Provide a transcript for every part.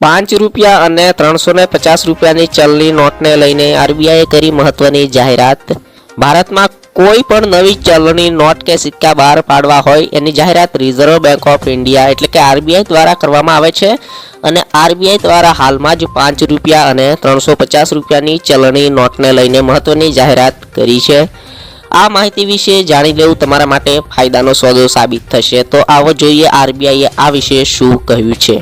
પાંચ રૂપિયા અને ત્રણસો ને પચાસ રૂપિયાની ચલની નોટને લઈને આરબીઆઈએ કરી મહત્વની જાહેરાત. ભારતમાં કોઈ પણ નવી ચલણી નોટ કે સિક્કા બહાર પાડવા હોય એની જાહેરાત રિઝર્વ બેંક ઓફ ઇન્ડિયા એટલે કે આરબીઆઈ દ્વારા કરવામાં આવે છે અને આરબીઆઈ દ્વારા હાલમાં જ પાંચ રૂપિયા અને ત્રણસો પચાસ રૂપિયાની ચલણી નોટને લઈને મહત્વની જાહેરાત કરી છે. આ માહિતી વિશે જાણી લેવું તમારા માટે ફાયદાનો સોદો સાબિત થશે. તો આવો જોઈએ આરબીઆઈએ આ વિશે શું કહ્યું છે.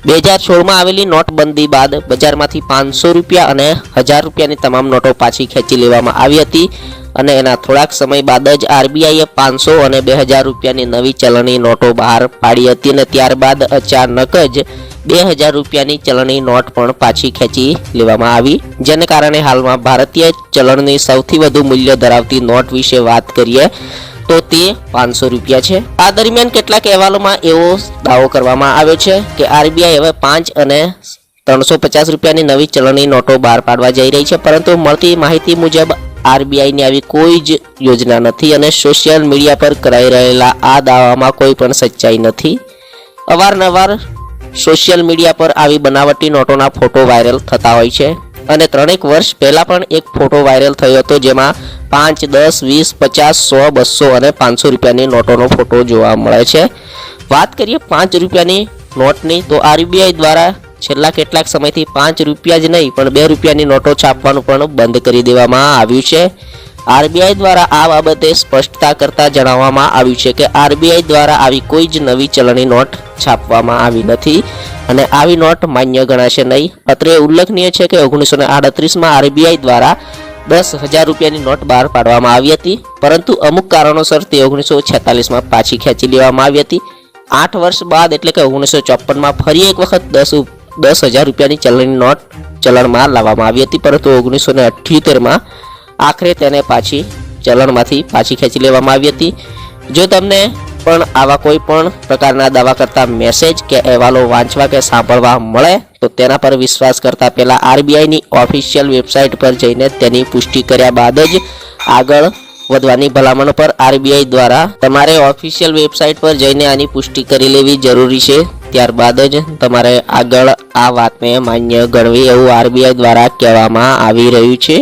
બે હજાર સોળમાં આવેલી નોટબંધી બાદ બજારમાંથી પાંચસો રૂપિયા અને હજાર રૂપિયાની તમામ નોટો પાછી ખેંચી લેવામાં આવી હતી અને એના થોડાક સમય બાદ જ આરબીઆઈએ પાંચસો અને બે હજાર રૂપિયાની નવી ચલણી નોટો બહાર પાડી હતી અને ત્યારબાદ અચાનક જ બે હજાર રૂપિયાની ચલણી નોટ પણ પાછી ખેંચી લેવામાં આવી, જેને કારણે હાલમાં ભારતીય ચલણની સૌથી વધુ મૂલ્ય ધરાવતી નોટ વિશે વાત કરીએ તો તે પાંચસો રૂપિયા છે. આ દરમિયાન કેટલાક અહેવાલોમાં એવો દાવો કરવામાં આવ્યો છે કે આરબીઆઈ હવે પાંચ અને ત્રણસો પચાસ રૂપિયાની નવી ચલણની નોટો બહાર પાડવા જઈ રહી છે, પરંતુ મળતી માહિતી મુજબ આરબીઆઈની આવી કોઈ જ યોજના નથી અને સોશિયલ મીડિયા પર કરાઈ રહેલા આ દાવામાં કોઈ પણ સચ્ચાઈ નથી. અવારનવાર સોશિયલ મીડિયા પર આવી બનાવટી નોટોના ફોટો વાયરલ થતા હોય છે અને ત્રણેક વર્ષ પહેલાં પણ એક ફોટો વાયરલ થયો હતો, જેમાં પાંચ, દસ, વીસ, પચાસ, સો, બસો અને પાંચસો રૂપિયાની નોટોનો ફોટો જોવા મળે છે. વાત કરીએ પાંચ રૂપિયાની નોટની, તો આરબીઆઈ દ્વારા છેલ્લા કેટલાક સમયથી પાંચ રૂપિયા જ નહીં, પણ બે રૂપિયાની નોટો છાપવાનું પણ બંધ કરી દેવામાં આવ્યું છે. આરબીઆઈ દ્વારા આ બાબતે સ્પષ્ટતા કરતા જણાવવામાં આવ્યું છે કે આરબીઆઈ દ્વારા આવી કોઈ જ નવી ચલણી નોટ છાપવામાં આવી નથી અને આવી નોટ માન્ય ગણાશે નહીં. અત્રે ઉલ્લેખનીય છે કે ઓગણીસો ને આડત્રીસમાં આરબીઆઈ દ્વારા દસ હજાર રૂપિયાની નોટ બહાર પાડવામાં આવી હતી. પરંતુ અમુક કારણોસર તે ઓગણીસો છેતાલીસમાં પાછી ખેંચી લેવામાં આવી હતી. આઠ વર્ષ બાદ એટલે કે ઓગણીસો ચોપનમાં ફરી એક વખત દસ દસ હજાર રૂપિયાની ચલણી નોટ ચલણમાં લાવવામાં આવી હતી. પરંતુ ઓગણીસો ને અઠ્યોતેરમાં આખરે તેને પાછી ચલણમાંથી પાછી ખેંચી લેવામાં આવી હતી. જો તમને પણ આવા કોઈ પણ પ્રકારના દાવા કરતા મેસેજ કે અહેવાલો વાંચવા કે સાંભળવા મળે, તો તેના પર વિશ્વાસ કરતા પહેલાં આરબીઆઈની ઓફિશિયલ વેબસાઇટ પર જઈને તેની પુષ્ટિ કર્યા બાદ જ આગળ વધવાની ભલામણ પર આરબીઆઈ દ્વારા તમારે ઓફિશિયલ વેબસાઇટ પર જઈને આની પુષ્ટિ કરી લેવી જરૂરી છે. ત્યારબાદ જ તમારે આગળ આ વાતને માન્ય ગણવી એવું આરબીઆઈ દ્વારા કહેવામાં આવી રહ્યું છે.